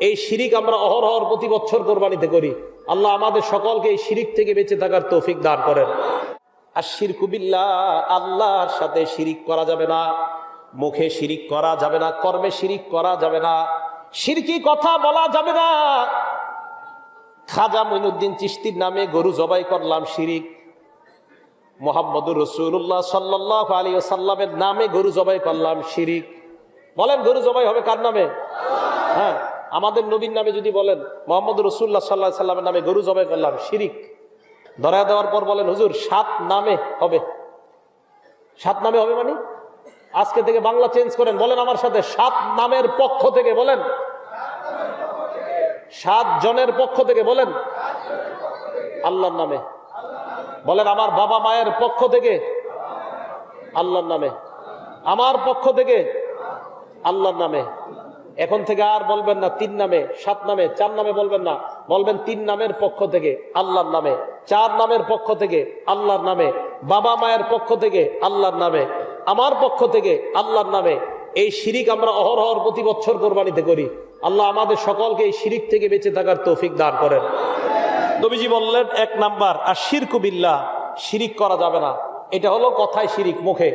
এই শিরিক আমরা অহরহর প্রতি বছর কোরবানিতে করি। আল্লাহ আমাদের সকলকে এই শিরিক থেকে বেঁচে থাকার তৌফিক দান করেন। আর শিরকুবিল্লা আল্লাহর সাথে শিরিক করা যাবে না। মুখে শিরিক করা যাবে না, কর্মে শিরিক করা যাবে না। শিরকি কথা বলা যাবে না। খাজা মইনুদ্দিন চিস্তির নামে গরু জবাই করলাম শিরিক। মোহাম্মদুর রসুল্লাহ সাল্লাহ আলী সাল্লামের নামে গরু জবাই করলাম শিরিক। বলেন গরু জবাই হবে কার নামে? হ্যাঁ। আমাদের নবীর নামে যদি বলেন, মোহাম্মদ রসুল্লাহ সাল্লাহ সাল্লামের নামে গরু জবাই করলাম, শিরিক। ধরা দেওয়ার পর বলেন, হুজুর, সাত নামে হবে। সাত নামে হবে মানে? আজকে থেকে বাংলা চেঞ্জ করেন, বলেন আমার সাথে, সাত নামের পক্ষ থেকে বলেন। সাত জনের পক্ষ থেকে বলেন। আল্লাহর নামে। বলেন, আমার বাবা মায়ের পক্ষ থেকে। আল্লাহর নামে। আমার পক্ষ থেকে। আল্লাহর নামে। এখন থেকে আর বলবেন না তিন নামে, সাত নামে, চার নামে বলবেন না। বলবেন তিন নামের পক্ষ থেকে আল্লাহর নামে, চার নামের পক্ষ থেকে আল্লাহর নামে, বাবা মায়ের পক্ষ থেকে আল্লাহর নামে, আমার পক্ষ থেকে আল্লাহর নামে। এই শিরিক আমরা অহরহর প্রতি বছর কোরবানিতে করি। আল্লাহ আমাদের সকলকে এই শিরিক থেকে বেঁচে থাকার তৌফিক দান করেন। নবীজি বললেন, এক নাম্বার আর শিরকুবিল্লা শিরিক করা যাবে না। এটা হলো কথায় শিরিক মুখে।